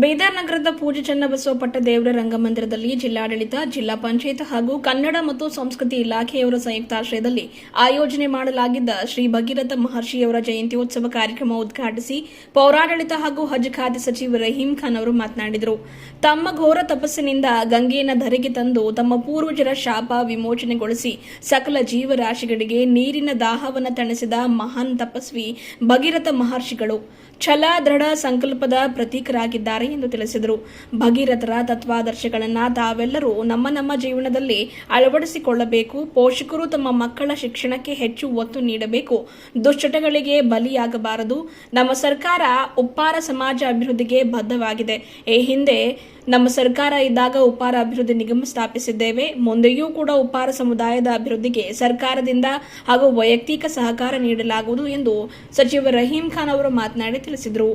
ಬೇದಾರ್ ನಗರದ ಪೂಜೆ ಚನ್ನಬಸವ ಪಟ್ಟ ದೇವರ ರಂಗಮಂದಿರದಲ್ಲಿ ಜಿಲ್ಲಾಡಳಿತ, ಜಿಲ್ಲಾ ಪಂಚಾಯತ್ ಹಾಗೂ ಕನ್ನಡ ಮತ್ತು ಸಂಸ್ಕೃತಿ ಇಲಾಖೆಯವರ ಸಂಯುಕ್ತಾಶ್ರಯದಲ್ಲಿ ಆಯೋಜನೆ ಮಾಡಲಾಗಿದ್ದ ಶ್ರೀ ಭಗೀರಥ ಮಹರ್ಷಿಯವರ ಜಯಂತ್ಯೋತ್ಸವ ಕಾರ್ಯಕ್ರಮ ಉದ್ಘಾಟಿಸಿ ಪೌರಾಡಳಿತ ಹಾಗೂ ಹಜ್ ಖಾತೆ ಸಚಿವ ರಹೀಂ ಖಾನ್ ಅವರು ಮಾತನಾಡಿದರು. ತಮ್ಮ ಘೋರ ತಪಸ್ಸಿನಿಂದ ಗಂಗೆಯನ್ನು ಧರೆಗೆ ತಂದು ತಮ್ಮ ಪೂರ್ವಜರ ಶಾಪ ವಿಮೋಚನೆಗೊಳಿಸಿ ಸಕಲ ಜೀವರಾಶಿಗಳಿಗೆ ನೀರಿನ ದಾಹವನ್ನು ತಣಿಸಿದ ಮಹಾನ್ ತಪಸ್ವಿ ಭಗೀರಥ ಮಹರ್ಷಿಗಳು. ಛಲ, ದೃಢ ಸಂಕಲ್ಪದ ಪ್ರತೀಕರಾಗಿದ್ದಾರೆ ಎಂದು ತಿಳಿಸಿದರು. ಭಗೀರಥರ ತತ್ವಾದರ್ಶಗಳನ್ನು ತಾವೆಲ್ಲರೂ ನಮ್ಮ ನಮ್ಮ ಜೀವನದಲ್ಲಿ ಅಳವಡಿಸಿಕೊಳ್ಳಬೇಕು. ಪೋಷಕರು ತಮ್ಮ ಮಕ್ಕಳ ಶಿಕ್ಷಣಕ್ಕೆ ಹೆಚ್ಚು ಒತ್ತು ನೀಡಬೇಕು. ದುಶ್ಚಟಗಳಿಗೆ ಬಲಿಯಾಗಬಾರದು. ನಮ್ಮ ಸರ್ಕಾರ ಉಪ್ಪಾರ ಸಮಾಜ ಅಭಿವೃದ್ಧಿಗೆ ಬದ್ಧವಾಗಿದೆ. ಈ ಹಿಂದೆ ನಮ್ಮ ಸರ್ಕಾರ ಇದ್ದಾಗ ಉಪಾರ ಅಭಿವೃದ್ಧಿ ನಿಗಮ ಸ್ಥಾಪಿಸಿದ್ದೇವೆ. ಮುಂದೆಯೂ ಕೂಡ ಉಪಾರ ಸಮುದಾಯದ ಅಭಿವೃದ್ಧಿಗೆ ಸರ್ಕಾರದಿಂದ ಹಾಗೂ ವೈಯಕ್ತಿಕ ಸಹಕಾರ ನೀಡಲಾಗುವುದು ಎಂದು ಸಚಿವ ರಹೀಂ ಖಾನ್ ಅವರು ಮಾತನಾಡಿ ತಿಳಿಸಿದರು.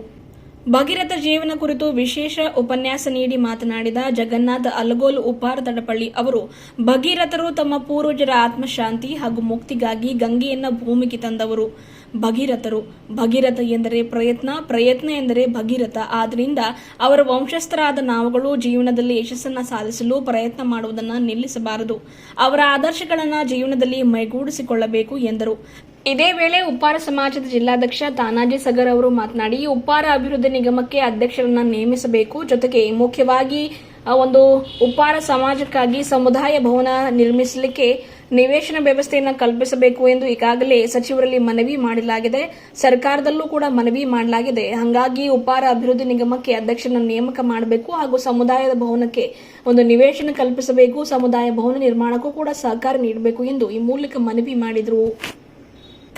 ಭಗೀರಥ ಜೀವನ ಕುರಿತು ವಿಶೇಷ ಉಪನ್ಯಾಸ ನೀಡಿ ಮಾತನಾಡಿದ ಜಗನ್ನಾಥ ಅಲಗೋಲು ಉಪಾರ ತಡಪಳ್ಳಿ ಅವರು, ಭಗೀರಥರು ತಮ್ಮ ಪೂರ್ವಜರ ಆತ್ಮಶಾಂತಿ ಹಾಗೂ ಮುಕ್ತಿಗಾಗಿ ಗಂಗೆಯನ್ನ ಭೂಮಿಗೆ ತಂದವರು. ಭಗೀರಥರು. ಭಗೀರಥ ಎಂದರೆ ಪ್ರಯತ್ನ ಪ್ರಯತ್ನ ಎಂದರೆ ಭಗೀರಥ. ಆದ್ದರಿಂದ ಅವರ ವಂಶಸ್ಥರಾದ ನಾವುಗಳು ಜೀವನದಲ್ಲಿ ಯಶಸ್ಸನ್ನು ಸಾಧಿಸಲು ಪ್ರಯತ್ನ ಮಾಡುವುದನ್ನು ನಿಲ್ಲಿಸಬಾರದು. ಅವರ ಆದರ್ಶಗಳನ್ನು ಜೀವನದಲ್ಲಿ ಮೈಗೂಡಿಸಿಕೊಳ್ಳಬೇಕು ಎಂದರು. ಇದೇ ವೇಳೆ ಉಪ್ಪಾರ ಸಮಾಜದ ಜಿಲ್ಲಾಧ್ಯಕ್ಷ ತಾನಾಜಿ ಸಗರ್ ಅವರು ಮಾತನಾಡಿ, ಉಪ್ಪಾರ ಅಭಿವೃದ್ಧಿ ನಿಗಮಕ್ಕೆ ಅಧ್ಯಕ್ಷರನ್ನ ನೇಮಿಸಬೇಕು. ಜೊತೆಗೆ ಮುಖ್ಯವಾಗಿ ಒಂದು ಉಪ್ಪಾರ ಸಮಾಜಕ್ಕಾಗಿ ಸಮುದಾಯ ಭವನ ನಿರ್ಮಿಸಲಿಕ್ಕೆ ನಿವೇಶನ ವ್ಯವಸ್ಥೆಯನ್ನು ಕಲ್ಪಿಸಬೇಕು ಎಂದು ಈಗಾಗಲೇ ಸಚಿವರಲ್ಲಿ ಮನವಿ ಮಾಡಲಾಗಿದೆ. ಸರ್ಕಾರದಲ್ಲೂ ಕೂಡ ಮನವಿ ಮಾಡಲಾಗಿದೆ. ಹಾಗಾಗಿ ಉಪಾರ ಅಭಿವೃದ್ಧಿ ನಿಗಮಕ್ಕೆ ಅಧ್ಯಕ್ಷನ ನೇಮಕ ಮಾಡಬೇಕು ಹಾಗೂ ಸಮುದಾಯದ ಭವನಕ್ಕೆ ಒಂದು ನಿವೇಶನ ಕಲ್ಪಿಸಬೇಕು. ಸಮುದಾಯ ಭವನ ನಿರ್ಮಾಣಕ್ಕೂ ಕೂಡ ಸಹಕಾರ ನೀಡಬೇಕು ಎಂದು ಈ ಮೂಲಕ ಮನವಿ ಮಾಡಿದರು.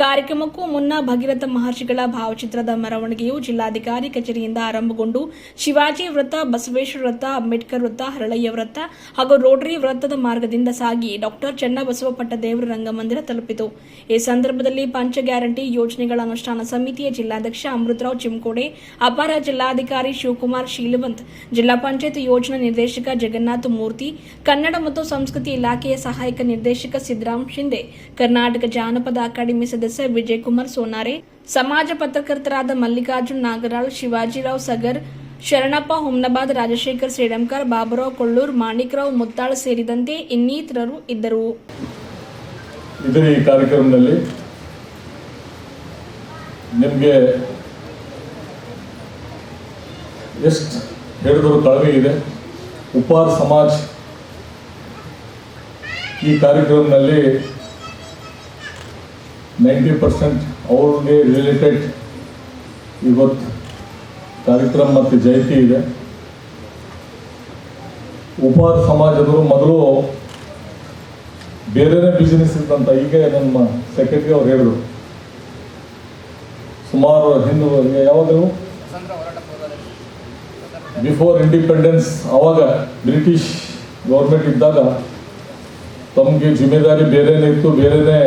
ಕಾರ್ಯಕ್ರಮಕ್ಕೂ ಮುನ್ನ ಭಗೀರಥ ಮಹರ್ಷಿಗಳ ಭಾವಚಿತ್ರದ ಮೆರವಣಿಗೆಯು ಜಿಲ್ಲಾಧಿಕಾರಿ ಕಚೇರಿಯಿಂದ ಆರಂಭಗೊಂಡು ಶಿವಾಜಿ ವೃತ್ತ, ಬಸವೇಶ್ವರ ವೃತ್ತ, ಅಂಬೇಡ್ಕರ್ ವೃತ್ತ, ಹರಳಯ್ಯ ವೃತ್ತ ಹಾಗೂ ರೋಟರಿ ವೃತ್ತದ ಮಾರ್ಗದಿಂದ ಸಾಗಿ ಡಾಕ್ಟರ್ ಚನ್ನಬಸವಪಟ್ಟ ದೇವರ ರಂಗಮಂದಿರ ತಲುಪಿತು. ಈ ಸಂದರ್ಭದಲ್ಲಿ ಪಂಚ ಗ್ಯಾರಂಟಿ ಯೋಜನೆಗಳ ಅನುಷ್ಠಾನ ಸಮಿತಿಯ ಜಿಲ್ಲಾಧ್ಯಕ್ಷ ಅಮೃತರಾವ್ ಚಿಮ್ಕೋಡೆ, ಅಪರ ಜಿಲ್ಲಾಧಿಕಾರಿ ಶಿವಕುಮಾರ್ ಶೀಲವಂತ್, ಜಿಲ್ಲಾ ಪಂಚಾಯತ್ ಯೋಜನಾ ನಿರ್ದೇಶಕ ಜಗನ್ನಾಥ ಮೂರ್ತಿ, ಕನ್ನಡ ಮತ್ತು ಸಂಸ್ಕೃತಿ ಇಲಾಖೆಯ ಸಹಾಯಕ ನಿರ್ದೇಶಕ ಸಿದ್ದರಾಮ್ ಶಿಂದೆ, ಕರ್ನಾಟಕ ಜಾನಪದ ಅಕಾಡೆಮಿ ಸದಸ್ಯ ವಿಜಯಕುಮಾರ್ ಸೋನಾರೆ. ಸಮಾಜ ಪತ್ರಕರ್ತರಾದ ಮಲ್ಲಿಕಾರ್ಜುನ್ ನಾಗರಾಳ್ ಶಿವಾಜಿರಾವ್ ಸಗರ್, ಶರಣಪ್ಪ ಹೊಮ್ನಬಾದ್, ರಾಜಶೇಖರ್ ಸೇಡಂಕರ್, ಬಾಬುರಾವ್ ಕೊಳ್ಳೂರ್, ಮಾಣಿಕ್ರಾವ್ ಮುತ್ತಾಳ್ ಸೇರಿದಂತೆ ಇನ್ನಿತರರು ಇದ್ದರು. ಕಾರ್ಯಕ್ರಮದಲ್ಲಿ ನಿಮಗೆ ಎಷ್ಟು ಹೇಳಿದ್ರು ಕಳವಿ ಇದೆ. ಉಪಾರ್ ಸಮಾಜ್ ಈ ಕಾರ್ಯಕ್ರಮದಲ್ಲಿ ನೈಂಟಿ ಪರ್ಸೆಂಟ್ ಅವ್ರಿಗೆ ರಿಲೇಟೆಡ್ ಇವತ್ತು ಕಾರ್ಯಕ್ರಮ ಮತ್ತು ಜಯಂತಿ ಇದೆ. ಉಪಾರ ಸಮಾಜದವರು ಮೊದಲು ಬೇರೆನೇ ಬಿಸಿನೆಸ್ ಇತ್ತಂತ ಈಗ ನಮ್ಮ ಸೆಕ್ರೆಟರಿ ಅವ್ರು ಹೇಳಿದ್ರು. ಸುಮಾರು ಹಿಂದೂ ಯಾವಾಗಲೂ ಬಿಫೋರ್ ಇಂಡಿಪೆಂಡೆನ್ಸ್ ಅವಾಗ ಬ್ರಿಟಿಷ್ ಗೌರ್ಮೆಂಟ್ ಇದ್ದಾಗ ತಮಗೆ ಜಿಮ್ಮೆದಾರಿ ಬೇರೆನೇ ಇತ್ತು, ಬೇರೆನೇ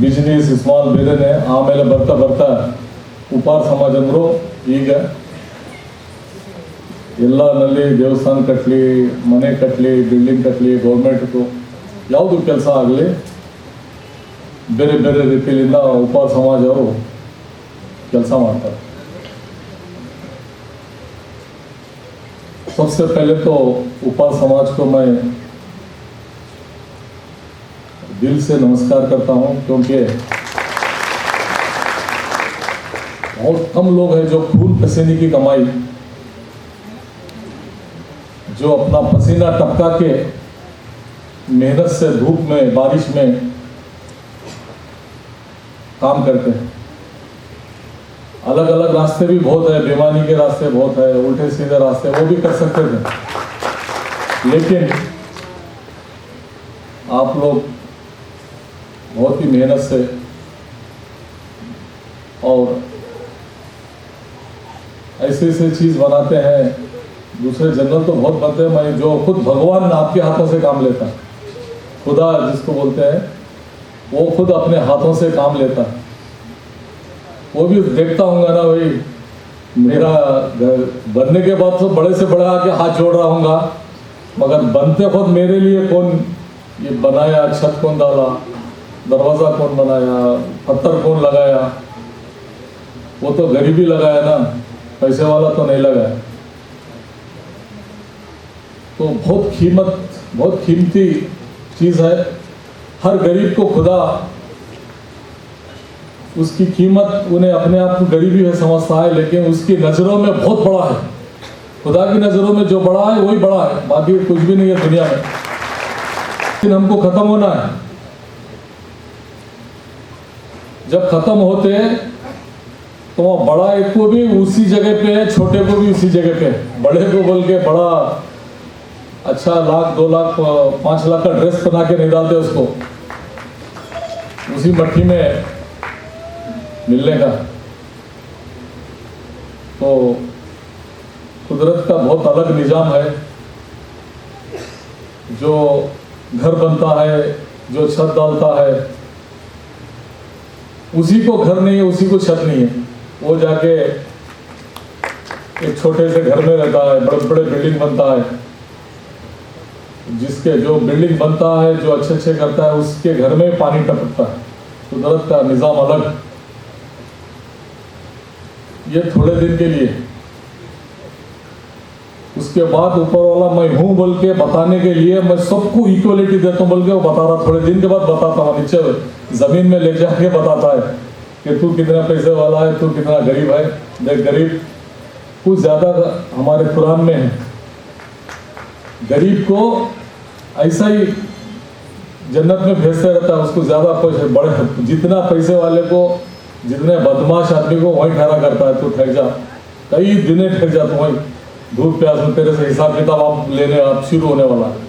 ಬಿಸಿನೆಸ್ ಸ್ಮಾಲ್ ಬೇರೆನೆ ಆಮೇಲೆ ಬರ್ತಾ ಬರ್ತಾ ಉಪಾರ ಸಮಾಜ ಅಂದರು ಈಗ ಎಲ್ಲನಲ್ಲಿ ದೇವಸ್ಥಾನ ಕಟ್ಟಲಿ ಮನೆ ಕಟ್ಟಲಿ ಬಿಲ್ಡಿಂಗ್ ಕಟ್ಟಲಿ ಗೌರ್ಮೆಂಟ್ದು ಯಾವುದು ಕೆಲಸ ಆಗಲಿ ಬೇರೆ ಬೇರೆ ರೀತಿಯಿಂದ ಉಪಾರ ಸಮಾಜ ಅವರು ಕೆಲಸ ಮಾಡ್ತಾರೆ सबसे पहले तो उपार समाज को मैं दिल से नमस्कार करता हूँ, क्योंकि बहुत कम लोग हैं जो खून पसीने की कमाई, जो अपना पसीना टपका के मेहनत से धूप में, बारिश में काम करते हैं। अलग अलग रास्ते भी बहुत है, बेमानी के रास्ते बहुत है, उल्टे सीधे रास्ते, वो भी कर सकते थे। लेकिन आप लोग बहुत ही मेहनत से और ऐसे ऐसे चीज़ बनाते हैं। दूसरे जनरल तो बहुत बनते हैं, मैं जो खुद भगवान आपके हाथों से काम लेता। है खुदा जिसको बोलते हैं, वो खुद अपने हाथों से काम लेता। है वो भी देखता हूँ ना भाई, मेरा घर बनने के बाद तो बड़े से बड़ा आके हाथ जोड़ रहा हूँगा। मगर बनते खुद मेरे लिए कौन? ये बनाया, छत कौन डाला? दरवाज़ा कौन बनाया, पत्थर कौन लगाया? वो तो गरीबी लगाया ना, पैसे वाला तो नहीं लगाया। तो बहुत कीमत, बहुत कीमती चीज़ है। हर गरीब को खुदा, उसकी कीमत उन्हें अपने आप को गरीबी है समझता है, लेकिन उसकी नज़रों में बहुत बड़ा है। खुदा की नज़रों में जो बड़ा है, वही बड़ा है। बाकी कुछ भी नहीं है दुनिया में। लेकिन हमको ख़त्म होना है। जब ख़त्म होते तो बड़ा एक को भी उसी जगह पे है, छोटे को भी उसी जगह पे बड़े को बोल के बड़ा अच्छा लाख, दो लाख, पाँच लाख का ड्रेस बना के नहीं डालते उसको। उसी मट्टी में मिलने का। तो कुदरत का बहुत अलग निज़ाम है। जो घर बनता है, जो छत डालता है उसी को घर नहीं है, उसी को छत नहीं है। वो जाके एक छोटे से घर में रहता है, बड़े बड़े बिल्डिंग बनता है। जिसके जो बिल्डिंग बनता है, जो अच्छे अच्छे करता है, उसके घर में पानी टपकता है। कुदरत का निज़ाम अलग। ये थोड़े दिन के लिए। उसके बाद ऊपर वाला मैं हूँ बोल के बताने के लिए मैं सबको इक्वलिटी देता हूँ बोल के वो बता रहा थोड़े दिन के बाद बताता हूँ, नीचे ज़मीन में ले जाके बताता है कि तू कितना पैसे वाला है, तू कितना गरीब है। देख, गरीब कुछ ज़्यादा हमारे कुरान में है। गरीब को ऐसा ही जन्नत में भेजते रहता है, उसको ज़्यादा पैसे, बड़े, जितना पैसे वाले को, जितने बदमाश आदमी को, वहीं ठहरा करता है, तू ठहर जा। कई दिने ठहर जा तू वहीं। धूप प्यास में तेरे से हिसाब किताब आप लेने आप शुरू होने वाला है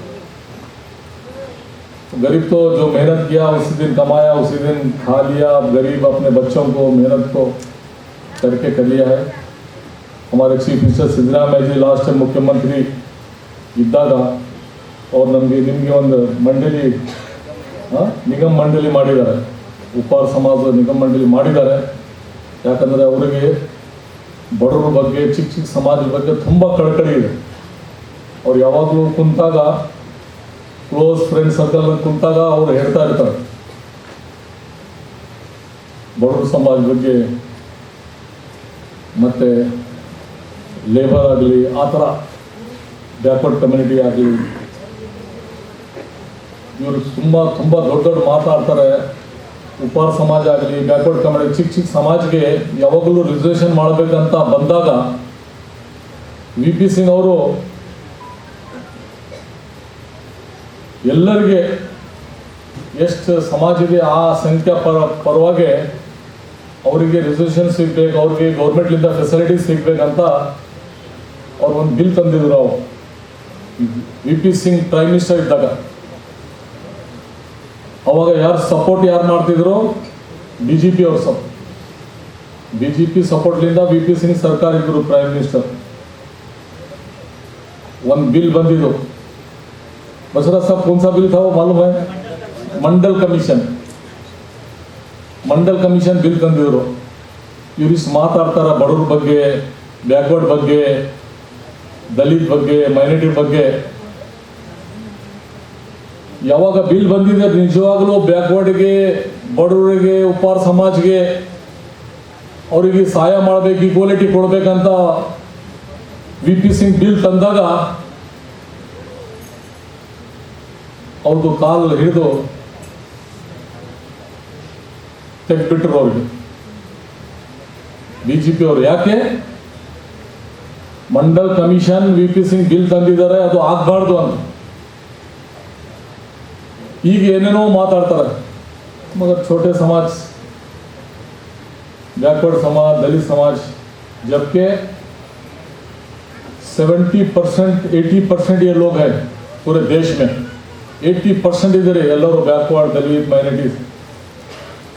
तो गरीब तो जो मेहनत किया उसी दिन कमाया उसी दिन खा लिया अब गरीब अपने बच्चों को मेहनत को करके कर लिया है हमारे chief minister Siddaramaiah ji last time ಮುಖ್ಯಮಂತ್ರಿ ಇದ್ದಾಗ ಅವ್ರು ನಮಗೆ ನಿಮಗೆ ಒಂದು ಮಂಡಳಿ ಆ, ನಿಗಮ ಮಂಡಳಿ ಮಾಡಿದ್ದಾರೆ ಉಪಾರ ಸಮಾಜ ನಿಗಮ ಮಂಡಳಿ ಮಾಡಿದ್ದಾರೆ ಯಾಕಂದರೆ ಅವರಿಗೆ ಬಡವರ ಬಗ್ಗೆ ಚಿಕ್ಕ ಚಿಕ್ಕ ಸಮಾಜದ ಬಗ್ಗೆ ತುಂಬ ಕಳಕಳಿ ಇದೆ. ಅವ್ರು ಯಾವಾಗಲೂ ಕುಂತಾಗ ಕ್ಲೋಸ್ ಫ್ರೆಂಡ್ ಸರ್ಕಲ್ ಕುಂತಾಗ ಅವ್ರು ಹೇಳ್ತಾ ಇರ್ತಾರೆ. ಬಡವರ ಸಮಾಜ ಬಗ್ಗೆ ಮತ್ತು ಲೇಬರ್ ಆಗಲಿ, ಆ ಥರ ಬ್ಯಾಕ್ವರ್ಡ್ ಕಮ್ಯುನಿಟಿ ಆಗಲಿ, ಇವರು ತುಂಬ ತುಂಬ ದೊಡ್ಡ ದೊಡ್ಡ ಮಾತಾಡ್ತಾರೆ. ಉಪಾರ ಸಮಾಜ ಆಗಲಿ, ಬ್ಯಾಕ್ವರ್ಡ್ ಕಮ್ಯುನಿಟಿ ಚಿಕ್ಕ ಚಿಕ್ಕ ಸಮಾಜಕ್ಕೆ ಯಾವಾಗಲೂ ರಿಸರ್ವೇಷನ್ ಮಾಡಬೇಕಂತ ಬಂದಾಗ ವಿ ಪಿ ಸಿಂಗ್ ಅವರು ಎಲ್ಲರಿಗೆ ಎಷ್ಟು ಸಮಾಜ ಇದೆ ಆ ಸಂಖ್ಯಾ ಪರ, ಪರವಾಗಿ ಅವರಿಗೆ ರಿಸರ್ವೇಷನ್ ಸಿಗ್ಬೇಕು, ಅವ್ರಿಗೆ ಗೌರ್ಮೆಂಟ್ಲಿಂದ ಫೆಸಿಲಿಟೀಸ್ ಸಿಗ್ಬೇಕಂತ ಅವ್ರು ಒಂದು ಬಿಲ್ ತಂದಿದ್ರು ನಾವು. V P Singh prime minister ಇದ್ದಾಗ. ಅವಾಗ ಯಾರು ಸಪೋರ್ಟ್ ಯಾರು ಮಾಡ್ತಿದ್ರು ಬಿ ಜೆ ಪಿ ಅವ್ರ ಸಪ್ B J P ಸಪೋರ್ಟ್ಲಿಂದ V P Singh ಸರ್ಕಾರ ಇದ್ರು ಪ್ರೈಮ್ ಮಿನಿಸ್ಟರ್ ಒಂದು ಬಿಲ್ ಬಂದಿದ್ದು बसरा साहब कौन सा बिल था वो मालूम है Mandal commission Mandal commission bill ತಂದಿದ್ರು ಇವ್ರಿಷ್ಟು ಮಾತಾಡ್ತಾರ ಬಡವ್ರ ಬಗ್ಗೆ ಬ್ಯಾಕ್ವರ್ಡ್ ಬಗ್ಗೆ ದಲಿತ್ ಬಗ್ಗೆ ಮೈನಾರಿಟಿ ಬಗ್ಗೆ ಯಾವಾಗ ಬಿಲ್ ಬಂದಿದೆ ನಿಜವಾಗ್ಲೂ ಬ್ಯಾಕ್ವರ್ಡ್ಗೆ, ಬಡವರಿಗೆ, ಉಪ್ಪಾರ ಸಮಾಜ್ಗೆ ಅವರಿಗೆ ಸಹಾಯ ಮಾಡಬೇಕು ಈಕ್ವಾಲಿಟಿ ಕೊಡಬೇಕಂತ ವಿ ಪಿ ಸಿಂಗ್ ಬಿಲ್ ತಂದಾಗ ಅವ್ರದ್ದು ಕಾಲು ಹಿಡಿದು ತೆಗ್ಬಿಟ್ರು ಅವ್ರಿಗೆ ಬಿ ಜೆ ಪಿ ಅವರು. ಯಾಕೆ? Mandal commission V P Singh bill ತಂದಿದ್ದಾರೆ, ಅದು ಆಗ್ಬಾರ್ದು ಅಂತ. ಈಗ ಏನೇನೋ ಮಾತಾಡ್ತಾರೆ. ಮಗ ಛೋಟೆ ಸಮಾಜ್, ಬ್ಯಾಕ್ವರ್ಡ್ ಸಮಾಜ, ದಲಿತ ಸಮಾಜ್ ಜಬ್ಕೆ ಸೆವೆಂಟಿ ಪರ್ಸೆಂಟ್ ಏಯ್ಟಿ ಪರ್ಸೆಂಟ್ ಏ ಲೋಕ हैं पूरे देश में 80 परसेंट ಎಲ್ಲರೂ ಬ್ಯಾಕ್ವರ್ಡ್, ದಲಿತ ಮೈನಾರಿಟೀಸ್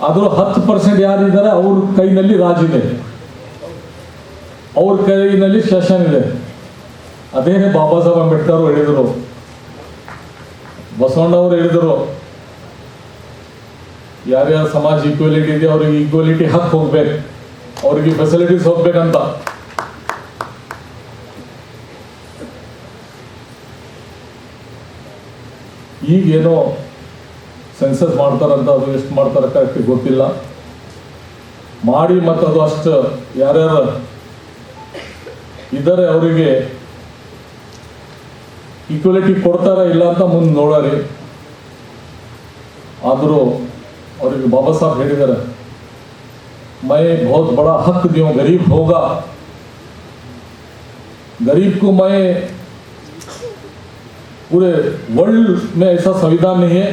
ಆದರೂ ಹತ್ತು ಪರ್ಸೆಂಟ್ ಯಾರಿದ್ದಾರೆ ಅವ್ರ ಕೈನಲ್ಲಿ ರಾಜಿದೆ ಅವ್ರ ಕೈನಲ್ಲಿ ಶಾಸನ ಇದೆ. ಅದೇನೇ ಬಾಬಾ ಸಾಹೇಬ್ ಅಂಬೇಡ್ಕರ್ ಹೇಳಿದರು. ಬಸವಣ್ಣವರು ಹೇಳಿದರು, ಯಾರ್ಯಾರ ಸಮಾಜ ಈಕ್ವಾಲಿಟಿ ಇದೆ, ಅವ್ರಿಗೆ ಈಕ್ವಾಲಿಟಿ ಹಕ್ ಹೋಗ್ಬೇಕು, ಅವ್ರಿಗೆ ಫೆಸಿಲಿಟೀಸ್ ಹೋಗ್ಬೇಕಂತ. ಈಗೇನೋ ಸೆನ್ಸಸ್ ಮಾಡ್ತಾರಂತ ಅದು ಎಷ್ಟು ಮಾಡ್ತಾರೆ ಕರೆಕ್ಟ್ ಗೊತ್ತಿಲ್ಲ. ಮಾಡಿ ಮತ್ತದು ಅಷ್ಟು ಯಾರ್ಯಾರು ಇದ್ದಾರೆ ಅವರಿಗೆ ಈಕ್ವಲಿಟಿ ಕೊಡ್ತಾರ ಇಲ್ಲ ಅಂತ ಮುಂದೆ ನೋಡರಿ ಆದರೂ ಅವರಿಗೆ ಬಾಬಾ ಸಾಹೇಬ್ ಹೇಳಿದ್ದಾರೆ मैं बहुत बड़ा हक दूं गरीब होगा गरीब को मैं पूरे वर्ल्ड में ऐसा संविधान नहीं है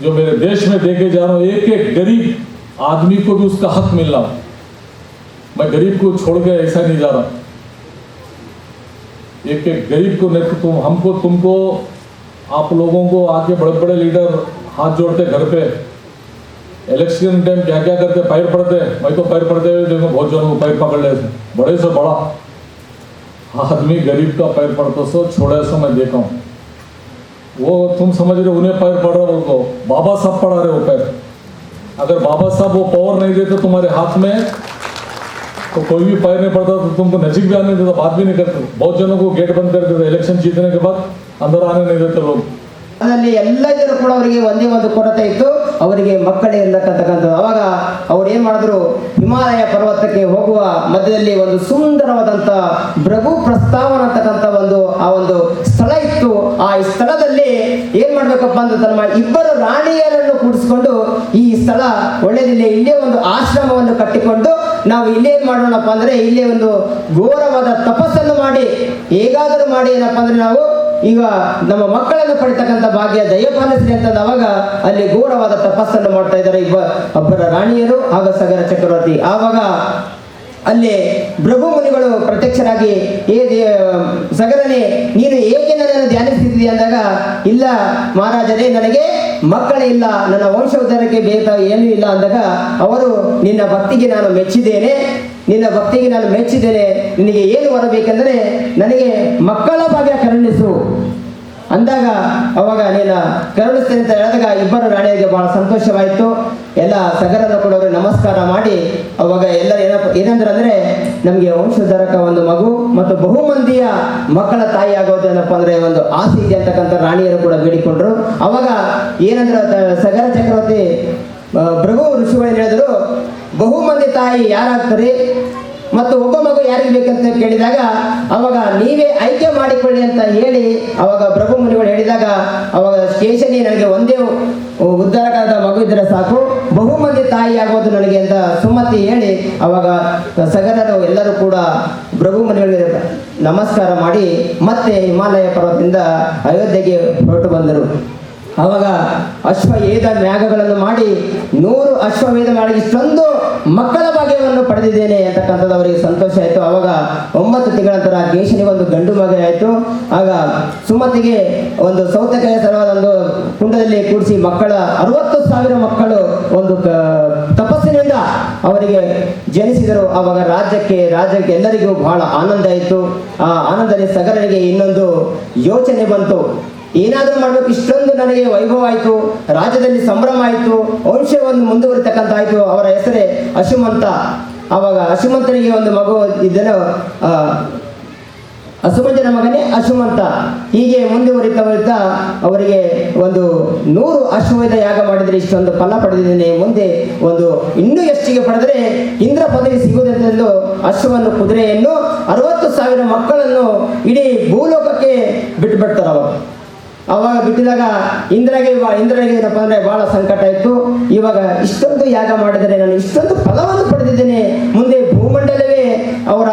जो मेरे देश में देके जा रहा हूँ एक एक गरीब आदमी को भी उसका हक मिल रहा मैं गरीब को छोड़ के ऐसा नहीं जा रहा एक एक गरीब को नहीं तुम, हमको, तुमको, आप लोगों को आके बड़े बड़े लीडर हाथ जोड़ते घर पे। इलेक्शन टाइम क्या क्या करते, पैर पड़ते, मैं तो पैर पड़ते हुए देखो, बहुत जनों को पैर पकड़ ले बड़े से बड़ा। आदमी गरीब का पैर पड़ता, सो छोड़े सो मैं देखा हूँ। वो तुम समझ रहे उन्हें पैर पड़ रहा उनको बाबा साहब पड़ा रहे हो पैर। अगर बाबा साहब वो पावर नहीं देते तुम्हारे हाथ में तो कोई भी पैर नहीं पड़ता तो तुमको नजीक भी आने नहीं देता बात भी नहीं करते बहुत जनों को गेट बंद कर देते इलेक्शन जीतने के बाद अंदर आने नहीं देते लोग ಅದರಲ್ಲಿ ಎಲ್ಲ ಜನರು ಕೂಡ ಅವರಿಗೆ ಒಂದೇ ಒಂದು ಕೊರತೆ ಇತ್ತು ಅವರಿಗೆ ಮಕ್ಕಳೇ ಇಲ್ಲಕ್ಕಂತಕ್ಕಂಥದ್ದು ಅವಾಗ ಅವ್ರು ಏನ್ ಮಾಡಿದ್ರು ಹಿಮಾಲಯ ಪರ್ವತಕ್ಕೆ ಹೋಗುವ ಮಧ್ಯದಲ್ಲಿ ಒಂದು ಸುಂದರವಾದಂತ ಭೃಗು ಪ್ರಸ್ತಾವನ ಅಂತಕ್ಕಂಥ ಒಂದು ಆ ಒಂದು ಸ್ಥಳ ಇತ್ತು. ಆ ಸ್ಥಳದಲ್ಲಿ ಏನ್ ಮಾಡ್ಬೇಕಪ್ಪ ಅಂದ್ರೆ ತಮ್ಮ ಇಬ್ಬರು ರಾಣಿಯರನ್ನು ಕೂಡಿಸ್ಕೊಂಡು ಈ ಸ್ಥಳ ಒಳ್ಳೆದಿಲ್ಲ ಇಲ್ಲೇ ಒಂದು ಆಶ್ರಮವನ್ನು ಕಟ್ಟಿಕೊಂಡು ನಾವು ಇಲ್ಲೇ ಏನ್ ಮಾಡೋಣಪ್ಪ ಅಂದ್ರೆ ಇಲ್ಲೇ ಒಂದು ಘೋರವಾದ ತಪಸ್ಸನ್ನು ಮಾಡಿ, ಹೇಗಾದರೂ ಮಾಡಿ ಏನಪ್ಪ ಅಂದ್ರೆ ನಾವು ಈಗ ನಮ್ಮ ಮಕ್ಕಳನ್ನು ಪಡಿತಕ್ಕಂಥ ಭಾಗ್ಯ ದಯಪಾಲಿಸಲಿ ಅಂತ ಅವಾಗ ಅಲ್ಲಿ ಘೋರವಾದ ತಪಸ್ಸನ್ನು ಮಾಡ್ತಾ ಇದ್ದಾರೆ ಇಬ್ಬ ಒಬ್ಬರ ರಾಣಿಯರು ಹಾಗೂ ಸಗರ ಚಕ್ರವರ್ತಿ. ಆವಾಗ ಅಲ್ಲಿ ಭೃಗು ಮುನಿಗಳು ಪ್ರತ್ಯಕ್ಷರಾಗಿ ಏ ಸಗರನೆ ನೀನು ಏಕೆ ನನ್ನನ್ನು ಧ್ಯಾನಿಸ್ತಿದ್ದೀಯ ಅಂದಾಗ, ಇಲ್ಲ ಮಹಾರಾಜರೇ, ನನಗೆ ಮಕ್ಕಳೇ ಇಲ್ಲ, ನನ್ನ ವಂಶೋದ್ಧಾರಕ್ಕೆ ಬೇತ ಏನೂ ಇಲ್ಲ ಅಂದಾಗ, ಅವರು ನಿನ್ನ ಭಕ್ತಿಗೆ ನಾನು ಮೆಚ್ಚಿದ್ದೇನೆ, ನಿನ್ನ ಭಕ್ತಿಗೆ ನಾನು ಮೆಚ್ಚಿದ್ದೇನೆ, ನಿನಗೆ ಏನು ಬರಬೇಕೆಂದರೆ ನನಗೆ ಮಕ್ಕಳ ಭಾಗ್ಯ ಕರುಣಿಸು. ಅಂದಾಗ ಅವಾಗ ನೀನು ಕರುಣಿಸ್ತೇನೆ ಅಂತ ಹೇಳಿದಾಗ ಇಬ್ಬರು ರಾಣಿಯರಿಗೆ ಬಹಳ ಸಂತೋಷವಾಯಿತು. ಎಲ್ಲ ಸಗರನ್ನು ಕೂಡ ನಮಸ್ಕಾರ ಮಾಡಿ ಅವಾಗ ಎಲ್ಲ ಏನಪ್ಪ ಏನಂದ್ರೆ ಅಂದ್ರೆ ನಮಗೆ ವಂಶಧಾರಕ ಒಂದು ಮಗು ಮತ್ತು ಬಹುಮಂದಿಯ ಮಕ್ಕಳ ತಾಯಿ ಆಗೋದೇನಪ್ಪ ಅಂದ್ರೆ ಒಂದು ಆಸೆ ಇದೆ ಅಂತಕ್ಕಂಥ ರಾಣಿಯರು ಕೂಡ ಬೇಡಿಕೊಂಡ್ರು. ಅವಾಗ ಏನಂದ್ರೆ ಸಗರ ಚಕ್ರವರ್ತಿ ಭೃಗು ಋಷಿಗಳು ಹೇಳಿದ್ರು ಬಹುಮಂದಿ ತಾಯಿ ಯಾರಾಗ್ತಾರೆ? ಮತ್ತು ಒಬ್ಬ ಮಗು ಯಾರಿಗೆ ಬೇಕಂತ ಕೇಳಿದಾಗ, ಅವಾಗ ನೀವೇ ಆಯ್ಕೆ ಮಾಡಿಕೊಳ್ಳಿ ಅಂತ ಹೇಳಿ, ಅವಾಗ ಪ್ರಭು ಮುನಿಗಳು ಹೇಳಿದಾಗ, ಅವಾಗ ಕೇಶನಿ ನನಗೆ ಒಂದೇ ಉದ್ಧಾರಕಾರದ ಮಗು ಇದ್ರೆ ಸಾಕು ಬಹುಮಂದಿ ತಾಯಿ ಆಗೋದು ನನಗೆ ಅಂತ ಸುಮತಿ ಹೇಳಿ, ಅವಾಗ ಸಗರರು ಎಲ್ಲರೂ ಕೂಡ ಪ್ರಭು ಮುನಿಗಳಿಗೆ ನಮಸ್ಕಾರ ಮಾಡಿ ಮತ್ತೆ ಹಿಮಾಲಯ ಪರ್ವತದಿಂದ ಅಯೋಧ್ಯೆಗೆ ಹೊರಟು ಬಂದರು. ಅವಾಗ ಅಶ್ವವೇಧ ಮ್ಯಾಗಗಳನ್ನು ಮಾಡಿ ನೂರು ಅಶ್ವವೇಧ ಮಾಡಿ ಇಷ್ಟೊಂದು ಮಕ್ಕಳ ಭಾಗ್ಯವನ್ನು ಪಡೆದಿದ್ದೇನೆ ಅಂತಕ್ಕಂಥದ್ದು ಅವರಿಗೆ ಸಂತೋಷ ಆಯಿತು. ಅವಾಗ ಒಂಬತ್ತು ತಿಂಗಳ ನಂತರ ಕೇಶನಿಗೆ ಒಂದು ಗಂಡು ಮಗ ಆಯಿತು. ಆಗ ಸುಮತಿಗೆ ಒಂದು ಸೌತೆಕಾಯಿ ಸರವಾದ ಒಂದು ಕುಂಡದಲ್ಲಿ ಕೂಡಿಸಿ ಮಕ್ಕಳ ಅರವತ್ತು ಸಾವಿರ ಮಕ್ಕಳು ಒಂದು ತಪಸ್ಸಿನಿಂದ ಅವರಿಗೆ ಜನಿಸಿದರು. ಅವಾಗ ರಾಜ್ಯಕ್ಕೆ ರಾಜ್ಯಕ್ಕೆ ಎಲ್ಲರಿಗೂ ಬಹಳ ಆನಂದ ಆಯಿತು. ಆ ಆನಂದದಲ್ಲಿ ಸಗರರಿಗೆ ಇನ್ನೊಂದು ಯೋಚನೆ ಬಂತು. ಏನಾದರೂ ಮಾಡಬೇಕು, ಇಷ್ಟೊಂದು ನನಗೆ ವೈಭವ ಆಯಿತು, ರಾಜ್ಯದಲ್ಲಿ ಸಂಭ್ರಮ ಆಯಿತು ವಂಶವನ್ನು ಮುಂದುವರಿತಕ್ಕಂಥ ಆಯಿತು ಅವರ ಹೆಸರೇ ಅಶುಮಂತ ಆವಾಗ ಅಶುಮಂತನಿಗೆ ಒಂದು ಮಗು ಇದನ್ನು ಅಶುಮಂತನ ಮಗನೇ ಅಶುಮಂತ ಹೀಗೆ ಮುಂದುವರಿತಾ ಬರಿತಾ ಅವರಿಗೆ ಒಂದು ನೂರು ಅಶ್ವಮೇಧ ಯಾಗ ಮಾಡಿದರೆ ಇಷ್ಟೊಂದು ಫಲ ಪಡೆದಿದ್ದೇನೆ. ಮುಂದೆ ಒಂದು ಇನ್ನೂ ಎಷ್ಟಿಗೆ ಪಡೆದರೆ ಇಂದ್ರ ಪದವಿ ಸಿಗುವುದೆಂದು ಅಶ್ವವನ್ನು ಕುದುರೆಯನ್ನು ಅರವತ್ತು ಸಾವಿರ ಮಕ್ಕಳನ್ನು ಇಡೀ ಭೂಲೋಕಕ್ಕೆ ಬಿಟ್ಟುಬಿಡ್ತಾರೆ ಅವರು ಅವಾಗ ಬಿಟ್ಟಿದಾಗ ಇಂದ್ರಗೆ ಇಂದ್ರಗೆ ಏನಪ್ಪ ಅಂದ್ರೆ ಬಹಳ ಸಂಕಟ ಇತ್ತು. ಇವಾಗ ಇಷ್ಟೊಂದು ಯಾಗ ಮಾಡಿದರೆ ನಾನು ಇಷ್ಟೊಂದು ಫಲವನ್ನು ಪಡೆದಿದ್ದೇನೆ. ಮುಂದೆ ಭೂಮಂಡಲವೇ ಅವರ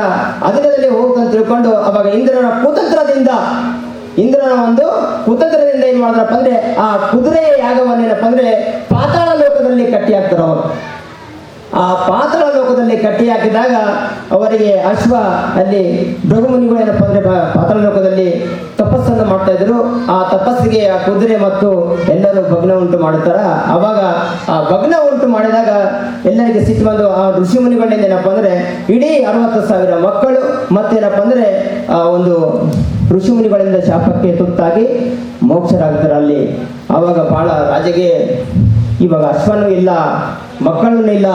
ಅಧೀನದಲ್ಲಿ ಹೋಗ್ತಂತ ತಿಳ್ಕೊಂಡು ಅವಾಗ ಇಂದ್ರನ ಕುತಂತ್ರದಿಂದ, ಇಂದ್ರನ ಒಂದು ಕುತಂತ್ರದಿಂದ ಏನ್ ಮಾಡಿದ್ರಪ್ಪ ಅಂದ್ರೆ ಆ ಕುದುರೆಯ ಯಾಗವನ್ನೇನಪ್ಪ ಅಂದ್ರೆ ಪಾತಾಳ ಲೋಕದಲ್ಲಿ ಕಟ್ಟಿ ಹಾಕ್ತಾರೆ ಅವರು. ಆ ಪಾತ್ರ ಲೋಕದಲ್ಲಿ ಕಟ್ಟಿ ಹಾಕಿದಾಗ ಅವರಿಗೆ ಅಶ್ವ ಅಲ್ಲಿ ಭೃಗುಮುನಿಗಳು ಏನಪ್ಪ ಅಂದ್ರೆ ಪಾತ್ರ ಲೋಕದಲ್ಲಿ ತಪಸ್ಸನ್ನು ಮಾಡ್ತಾ ಇದ್ರು. ಆ ತಪಸ್ಸಿಗೆ ಆ ಕುದುರೆ ಮತ್ತು ಎಲ್ಲರೂ ಭಗ್ನ ಉಂಟು ಮಾಡುತ್ತಾರ. ಅವಾಗ ಆ ಭಗ್ನ ಉಂಟು ಮಾಡಿದಾಗ ಎಲ್ಲರಿಗೆ ಸಿಟ್ಟು ಬಂದು ಆ ಋಷಿ ಮುನಿಗಳಿಂದ ಏನಪ್ಪ ಅಂದ್ರೆ ಇಡೀ ಅರವತ್ತು ಸಾವಿರ ಮಕ್ಕಳು ಮತ್ತೇನಪ್ಪ ಅಂದ್ರೆ ಆ ಒಂದು ಋಷಿ ಮುನಿಗಳಿಂದ ಶಾಪಕ್ಕೆ ತುತ್ತಾಗಿ ಮೋಕ್ಷರಾಗ್ತಾರೆ ಅಲ್ಲಿ. ಅವಾಗ ಬಹಳ ರಾಜಗೆ ಇವಾಗ ಅಶ್ವನೂ ಇಲ್ಲ ಮಕ್ಕಳೂ ಇಲ್ಲ,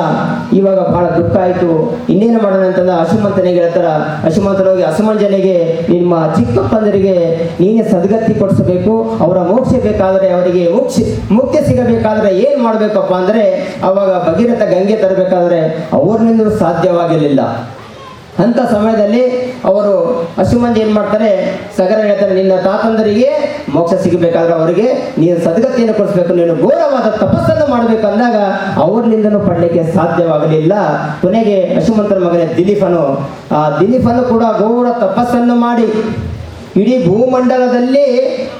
ಇವಾಗ ಬಹಳ ದುಃಖ ಆಯಿತು. ಇನ್ನೇನು ಮಾಡೋಣ ಅಂತಂದ ಹಸುಮಂತನಿಗೆ ಹೇಳ್ತಾರ ಹಸುಮಂತನಿಗೆ ಹಸುಮಂಜನಿಗೆ, ನಿಮ್ಮ ಚಿಕ್ಕಪ್ಪಂದರಿಗೆ ನೀನೇ ಸದ್ಗತಿ ಕೊಡಿಸಬೇಕು, ಅವರ ಮೋಕ್ಷ ಬೇಕಾದರೆ ಅವರಿಗೆ ಮೋಕ್ಷ, ಮುಕ್ತಿ ಸಿಗಬೇಕಾದ್ರೆ ಏನು ಮಾಡಬೇಕಪ್ಪ ಅಂದರೆ, ಅವಾಗ ಭಗೀರಥ ಗಂಗೆ ತರಬೇಕಾದ್ರೆ ಅವ್ರನ್ನಿಂದ ಸಾಧ್ಯವಾಗಿರಲಿಲ್ಲ. ಅಂಥ ಸಮಯದಲ್ಲಿ ಅವರು ಹಸು ಮಂದಿ ಏನ್ ಮಾಡ್ತಾರೆ? ಸಗರ ಹೇಳ್ತಾರೆ ನಿನ್ನ ತಾತಂದರಿಗೆ ಮೋಕ್ಷ ಸಿಗಬೇಕಾದ್ರೆ ಅವರಿಗೆ ನೀನು ಸದ್ಗತಿಯನ್ನು ಕೊಡಿಸ್ಬೇಕು, ನೀನು ಘೋರವಾದ ತಪಸ್ಸನ್ನು ಮಾಡಬೇಕು ಅಂದಾಗ ಅವರಿನಿಂದನೂ ಪಡಲಿಕ್ಕೆ ಸಾಧ್ಯವಾಗಲಿಲ್ಲ. ಕೊನೆಗೆ ಹಸುಮಂತರ ಮಗನೇ ದಿಲೀಪನು, ಆ ದಿಲೀಫನು ಕೂಡ ಘೋರ ತಪಸ್ಸನ್ನು ಮಾಡಿ. ಇಡೀ ಭೂಮಂಡಲದಲ್ಲಿ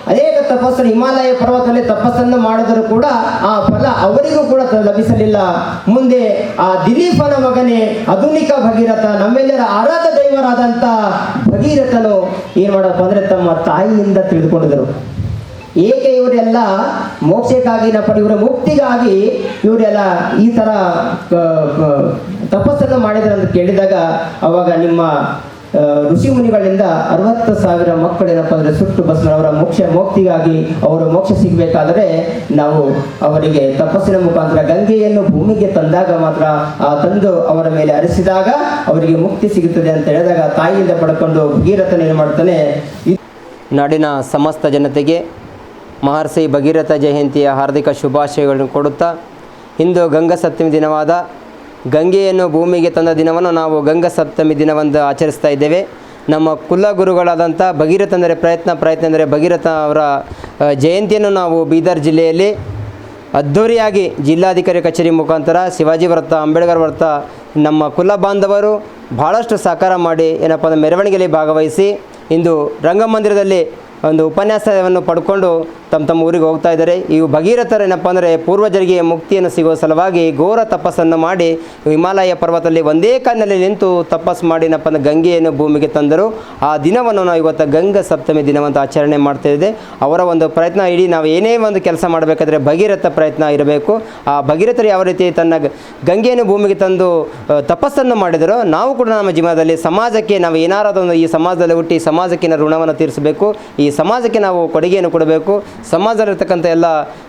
ಅನೇಕ ತಪಸ್ಸನ್ನು ಹಿಮಾಲಯ ಪರ್ವತದಲ್ಲಿ ತಪಸ್ಸನ್ನು ಮಾಡಿದರೂ ಕೂಡ ಆ ಫಲ ಅವರಿಗೂ ಕೂಡ ಲಭಿಸಲಿಲ್ಲ. ಮುಂದೆ ಆ ದಿಲೀಪನ ಮಗನೇ ಆಧುನಿಕ ಭಗೀರಥ ನಮ್ಮೆಲ್ಲರ ಆರಾಧ ದೈವರಾದಂಥ ಭಗೀರಥನು ಏನ್ ಮಾಡಪ್ಪ ಅಂದ್ರೆ ತಮ್ಮ ತಾಯಿಯಿಂದ ತಿಳಿದುಕೊಂಡಿದರು ಏಕೆ ಇವರೆಲ್ಲ ಮೋಕ್ಷಕ್ಕಾಗಿ ನಪ್ಪ ಇವರ ಮುಕ್ತಿಗಾಗಿ ಇವರೆಲ್ಲ ಈ ಆ, ತಪಸ್ಸನ್ನು ಮಾಡಿದ್ರು ಅಂತ ಕೇಳಿದಾಗ ಅವಾಗ ನಿಮ್ಮ ಋಷಿ ಮುನಿಗಳಿಂದ ಅರವತ್ತು ಸಾವಿರ ಮಕ್ಕಳೇನಪ್ಪ ಅಂದರೆ ಸುಟ್ಟು ಭಸ್ಮ ಅವರ ಮೋಕ್ಷ, ಮುಕ್ತಿಗಾಗಿ ಅವರು ಮೋಕ್ಷ ಸಿಗಬೇಕಾದರೆ ನಾವು ಅವರಿಗೆ ತಪಸ್ಸಿನ ಮುಖಾಂತರ ಗಂಗೆಯನ್ನು ಭೂಮಿಗೆ ತಂದಾಗ ಮಾತ್ರ ಆ ತಂದು ಅವರ ಮೇಲೆ ಅರಿಸಿದಾಗ ಅವರಿಗೆ ಮುಕ್ತಿ ಸಿಗುತ್ತದೆ ಅಂತ ಹೇಳಿದಾಗ ತಾಯಿಯಿಂದ ಪಡ್ಕೊಂಡು ಭಗೀರಥನ ಏನು ಮಾಡ್ತಾನೆ ನಾಡಿನ ಸಮಸ್ತ ಜನತೆಗೆ ಮಹರ್ಷಿ ಭಗೀರಥ ಜಯಂತಿಯ ಹಾರ್ದಿಕ ಶುಭಾಶಯಗಳನ್ನು ಕೊಡುತ್ತಾ, ಇಂದು ಗಂಗಾ ಸಪ್ತಮಿ ದಿನವಾದ ಗಂಗೆಯನ್ನು ಭೂಮಿಗೆ ತಂದ ದಿನವನ್ನು ನಾವು ಗಂಗಾ ಸಪ್ತಮಿ ದಿನವೆಂದು ಆಚರಿಸ್ತಾ ಇದ್ದೇವೆ. ನಮ್ಮ ಕುಲಗುರುಗಳಾದಂಥ ಭಗೀರಥ ಅಂದರೆ ಪ್ರಯತ್ನ ಪ್ರಯತ್ನ ಅಂದರೆ ಭಗೀರಥ ಅವರ ಜಯಂತಿಯನ್ನು ನಾವು ಬೀದರ್ ಜಿಲ್ಲೆಯಲ್ಲಿ ಅದ್ಧೂರಿಯಾಗಿ ಜಿಲ್ಲಾಧಿಕಾರಿ ಕಚೇರಿ ಮುಖಾಂತರ ಶಿವಾಜಿ ವ್ರತ ಅಂಬೇಡ್ಕರ್ ವ್ರತ ನಮ್ಮ ಕುಲ ಬಾಂಧವರು ಭಾಳಷ್ಟು ಸಹಕಾರ ಮಾಡಿ ಏನಪ್ಪ ಅಂದರೆ ಮೆರವಣಿಗೆಯಲ್ಲಿ ಭಾಗವಹಿಸಿ ಇಂದು ರಂಗಮಂದಿರದಲ್ಲಿ ಒಂದು ಉಪನ್ಯಾಸವನ್ನು ಪಡ್ಕೊಂಡು ತಮ್ಮ ತಮ್ಮ ಊರಿಗೆ ಹೋಗ್ತಾ ಇದ್ದಾರೆ. ಈ ಭಗೀರಥರೇನಪ್ಪ ಅಂದರೆ ಪೂರ್ವಜರಿಗೆ ಮುಕ್ತಿಯನ್ನು ಸಿಗುವ ಸಲುವಾಗಿ ಘೋರ ತಪಸ್ಸನ್ನು ಮಾಡಿ ಹಿಮಾಲಯ ಪರ್ವತದಲ್ಲಿ ಒಂದೇ ಕಣ್ಣಲ್ಲಿ ನಿಂತು ತಪಸ್ಸು ಮಾಡಿ ಏನಪ್ಪ ಅಂದರೆ ಗಂಗೆಯನ್ನು ಭೂಮಿಗೆ ತಂದರು. ಆ ದಿನವನ್ನು ನಾವು ಇವತ್ತು ಗಂಗಾ ಸಪ್ತಮಿ ದಿನವಂತ ಆಚರಣೆ ಮಾಡ್ತಾ ಇದೆ ಅವರ ಒಂದು ಪ್ರಯತ್ನ ಇಡೀ ನಾವು ಏನೇ ಒಂದು ಕೆಲಸ ಮಾಡಬೇಕಾದ್ರೆ ಭಗೀರಥ ಪ್ರಯತ್ನ ಇರಬೇಕು. ಆ ಭಗೀರಥರು ಯಾವ ರೀತಿ ತನ್ನ ಗಂಗೆಯನ್ನು ಭೂಮಿಗೆ ತಂದು ತಪಸ್ಸನ್ನು ಮಾಡಿದರೋ ನಾವು ಕೂಡ ನಮ್ಮ ಜೀವನದಲ್ಲಿ ಸಮಾಜಕ್ಕೆ ನಾವು ಏನಾರದೊಂದು ಈ ಸಮಾಜದಲ್ಲಿ ಹುಟ್ಟಿ ಸಮಾಜಕ್ಕೆ ಋಣವನ್ನು ತೀರಿಸಬೇಕು. ಈ ಸಮಾಜಕ್ಕೆ ನಾವು ಕೊಡುಗೆಯನ್ನು ಕೊಡಬೇಕು. ಸಮಾಜದಲ್ಲಿರ್ತಕ್ಕಂಥ ಎಲ್ಲ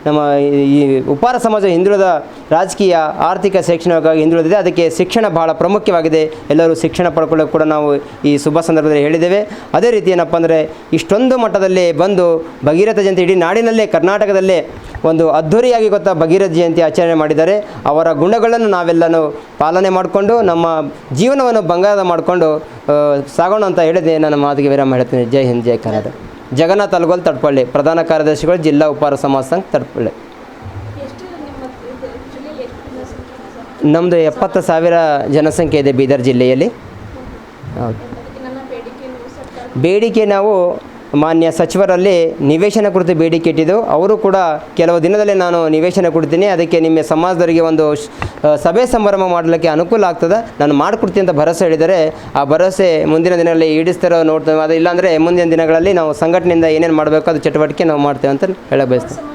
ನಮ್ಮ ಈ- ಉಪಾರ ಸಮಾಜ ಹಿಂದುಳಿದ ರಾಜಕೀಯ, ಆರ್ಥಿಕ, ಶೈಕ್ಷಣಿಕವಾಗಿ ಹಿಂದುಳಿದಿದೆ. ಅದಕ್ಕೆ ಶಿಕ್ಷಣ ಬಹಳ ಪ್ರಾಮುಖ್ಯವಾಗಿದೆ. ಎಲ್ಲರೂ ಶಿಕ್ಷಣ ಪಡ್ಕೊಳ್ಳೋಕೆ ಕೂಡ ನಾವು ಈ ಶುಭ ಸಂದರ್ಭದಲ್ಲಿ ಹೇಳಿದ್ದೇವೆ. ಅದೇ ರೀತಿ ಏನಪ್ಪ ಅಂದರೆ, ಇಷ್ಟೊಂದು ಮಟ್ಟದಲ್ಲಿ ಬಂದು ಭಗೀರಥ ಜಯಂತಿ ಇಡೀ ನಾಡಿನಲ್ಲೇ, ಕರ್ನಾಟಕದಲ್ಲೇ ಒಂದು ಅದ್ಧೂರಿಯಾಗಿ ಗೊತ್ತಾ ಭಗೀರಥ ಜಯಂತಿ ಆಚರಣೆ ಮಾಡಿದ್ದಾರೆ. ಅವರ ಗುಣಗಳನ್ನು ನಾವೆಲ್ಲನೂ ಪಾಲನೆ ಮಾಡಿಕೊಂಡು, ನಮ್ಮ ಜೀವನವನ್ನು ಬಂಗಾರದ ಮಾಡಿಕೊಂಡು ಸಾಗೋಣ ಅಂತ ಹೇಳಿದೆ ನನ್ನ ಮಾತಿಗೆ ವಿರಾಮ ಹೇಳ್ತೀನಿ. ಜೈ ಹಿಂದ್, ಜೈ ಕನ್ನಡ. ಜಗನ್ನಾಥ್ ಅಲ್ಗೋಲ್ ತಡ್ಪಳ್ಳಿ, ಪ್ರಧಾನ ಕಾರ್ಯದರ್ಶಿಗಳು ಜಿಲ್ಲಾ ಉಪಾರ ಸಮಾಜ ಸಂಘ ತಡ್ಪಳ್ಳಿ. ನಮ್ಮದು ಎಪ್ಪತ್ತು ಸಾವಿರ ಜನಸಂಖ್ಯೆ ಇದೆ ಬೀದರ್ ಜಿಲ್ಲೆಯಲ್ಲಿ. ಬೇಡಿಕೆ ನಾವು ಮಾನ್ಯ ಸಚಿವರಲ್ಲಿ ನಿವೇಶನ ಕುರಿತು ಬೇಡಿಕೆ ಇಟ್ಟಿದ್ದು, ಅವರು ಕೂಡ ಕೆಲವು ದಿನದಲ್ಲಿ ನಾನು ನಿವೇಶನ ಕೊಡ್ತೀನಿ, ಅದಕ್ಕೆ ನಿಮ್ಮ ಸಮಾಜದವರಿಗೆ ಒಂದು ಸಭೆ ಸಂಭ್ರಮ ಮಾಡಲಿಕ್ಕೆ ಅನುಕೂಲ ಆಗ್ತದೆ. ನಾನು ಮಾಡಿಕೊಡ್ತೀನಿ ಅಂತ ಭರವಸೆ ಹೇಳಿದರೆ, ಆ ಭರವಸೆ ಮುಂದಿನ ದಿನಗಳಲ್ಲಿ ಈಡಿಸ್ತಾರೋ ನೋಡ್ತೇವೆ. ಅದು ಇಲ್ಲಾಂದರೆ ಮುಂದಿನ ದಿನಗಳಲ್ಲಿ ನಾವು ಸಂಘಟನೆಯಿಂದ ಏನೇನು ಮಾಡಬೇಕು, ಅದು ಚಟುವಟಿಕೆ ನಾವು ಮಾಡ್ತೇವೆ ಅಂತ ಹೇಳಕ್ಕೆ ಬಯಸ್ತೀನಿ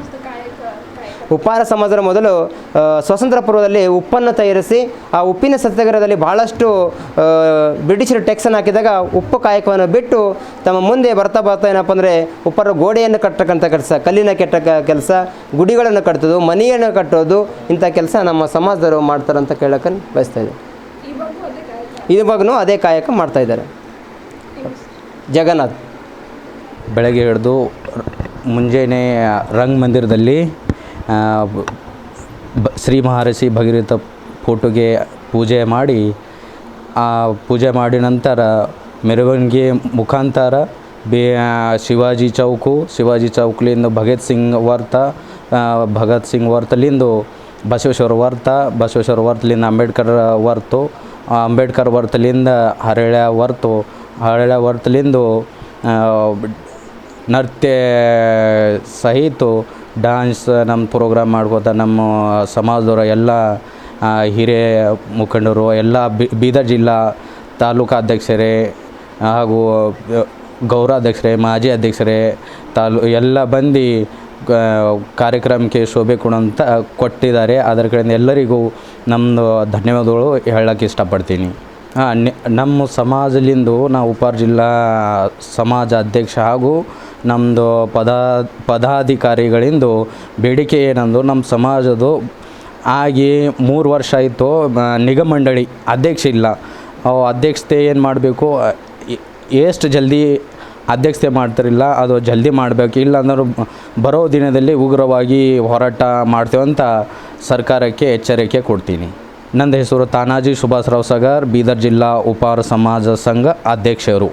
ಉಪ್ಪಾರ ಸಮಾಜದ ಮೊದಲು ಸ್ವತಂತ್ರ ಸ್ವಾತಂತ್ರ್ಯ ಪೂರ್ವದಲ್ಲಿ ಉಪ್ಪನ್ನು ತಯಾರಿಸಿ ಆ ಉಪ್ಪಿನ ಸತ್ಯಾಗ್ರಹದಲ್ಲಿ ಬಹಳಷ್ಟು ಬ್ರಿಟಿಷರು ಟ್ಯಾಕ್ಸನ್ನು ಹಾಕಿದಾಗ ಉಪ್ಪು ಕಾಯಕವನ್ನು ಬಿಟ್ಟು ತಮ್ಮ ಮುಂದೆ ಬರ್ತಾ ಬರ್ತಾ ಏನಪ್ಪ ಅಂದರೆ ಉಪ್ಪರ ಗೋಡೆಯನ್ನು ಕಟ್ಟಕ್ಕಂಥ ಕೆಲಸ ಕಲ್ಲಿನ ಕೆಟ್ಟ ಕೆಲಸ ಗುಡಿಗಳನ್ನು ಕಟ್ಟೋದು ಮನೆಯನ್ನು ಕಟ್ಟೋದು ಇಂಥ ಕೆಲಸ ನಮ್ಮ ಸಮಾಜದವರು ಮಾಡ್ತಾರೆ ಅಂತ ಕೇಳಕ್ಕೆ ಬಯಸ್ತಾ ಇದೆ ಇವಾಗೂ ಅದೇ ಕಾಯಕ? ಮಾಡ್ತಾ ಇದ್ದಾರೆ. ಜಗನ್ನಾಥ್. ಬೆಳಗ್ಗೆ ಹಿಡಿದು ಮುಂಜಾನೆ ರಂಗ್ ಮಂದಿರದಲ್ಲಿ ಶ್ರೀ ಮಹರ್ಷಿ ಭಗೀರಥ ಫೋಟೋಗೆ ಪೂಜೆ ಮಾಡಿ, ಆ ಪೂಜೆ ಮಾಡಿ ನಂತರ ಮೆರವಣಿಗೆ ಮುಖಾಂತರ ಬೇ ಶಿವಾಜಿ ಚೌಕು, ಶಿವಾಜಿ ಚೌಕ್ಲಿಂದ ಭಗತ್ ಸಿಂಗ್ ವರ್ತ ಭಗತ್ ಸಿಂಗ್ ವರ್ತಲಿಂದು ಬಸವೇಶ್ವರ ವರ್ತ, ಬಸವೇಶ್ವರ ವರ್ತಲಿಂದ ಅಂಬೇಡ್ಕರ್ ವರ್ತು ಅಂಬೇಡ್ಕರ್ ವರ್ತಲಿಂದ ಹರಳ್ಯ ವರ್ತು, ಹರಳ್ಯ ವರ್ತಲಿಂದು ನೃತ್ಯ ಸಹಿತ ಡ್ಯಾನ್ಸ್ ನಮ್ಮ ಪ್ರೋಗ್ರಾಮ್ ಮಾಡ್ಕೋತ ನಮ್ಮ ಸಮಾಜದವರ ಎಲ್ಲ ಹಿರಿಯ ಮುಖಂಡರು, ಎಲ್ಲ ಬೀದರ್ ಜಿಲ್ಲಾ ತಾಲೂಕಾ ಅಧ್ಯಕ್ಷರೇ, ಹಾಗೂ ಗೌರವಾಧ್ಯಕ್ಷರೇ ಮಾಜಿ ಅಧ್ಯಕ್ಷರೇ, ತಾಲೂ, ಎಲ್ಲ ಬಂದು ಕಾರ್ಯಕ್ರಮಕ್ಕೆ ಶೋಭೆ ಕೊಡೋಂಥ ಕೊಟ್ಟಿದ್ದಾರೆ. ಅದರ ಕಡೆಯಿಂದ ಎಲ್ಲರಿಗೂ ನಮ್ಮದು ಧನ್ಯವಾದಗಳು ಹೇಳಕ್ಕೆ ಇಷ್ಟಪಡ್ತೀನಿ. ಹಾಂ ನಮ್ಮ ಸಮಾಜಲಿಂದು ನಾವು ಉಪಾರ್ ಜಿಲ್ಲಾ ಸಮಾಜ ಅಧ್ಯಕ್ಷ ಹಾಗೂ ನಮ್ಮದು ಪದ, ಪದಾಧಿಕಾರಿಗಳಿಂದು ಬೇಡಿಕೆ ಏನಂದು ನಮ್ಮ ಸಮಾಜದ್ದು ಆಗಿ ಮೂರು ವರ್ಷ ಆಯಿತು ನಿಗಮ ಮಂಡಳಿ ಅಧ್ಯಕ್ಷ ಇಲ್ಲ. ಅಧ್ಯಕ್ಷತೆ ಏನು ಮಾಡಬೇಕು? ಎಷ್ಟು ಜಲ್ದಿ ಅಧ್ಯಕ್ಷತೆ ಮಾಡ್ತಿರಲಿಲ್ಲ ಅದು ಜಲ್ದಿ ಮಾಡಬೇಕು. ಇಲ್ಲ ಅಂದ್ರೆ ಬರೋ ದಿನದಲ್ಲಿ ಉಗ್ರವಾಗಿ ಹೋರಾಟ ಮಾಡ್ತೇವೆ ಅಂತ ಸರ್ಕಾರಕ್ಕೆ ಎಚ್ಚರಿಕೆ ಕೊಡ್ತೀನಿ. ನನ್ನ ಹೆಸರು ತಾನಾಜಿ ಸುಭಾಸ್ರಾವ್ ಸಾಗರ್, ಬೀದರ್ ಜಿಲ್ಲಾ ಉಪಾರ ಸಮಾಜ ಸಂಘ ಅಧ್ಯಕ್ಷರು.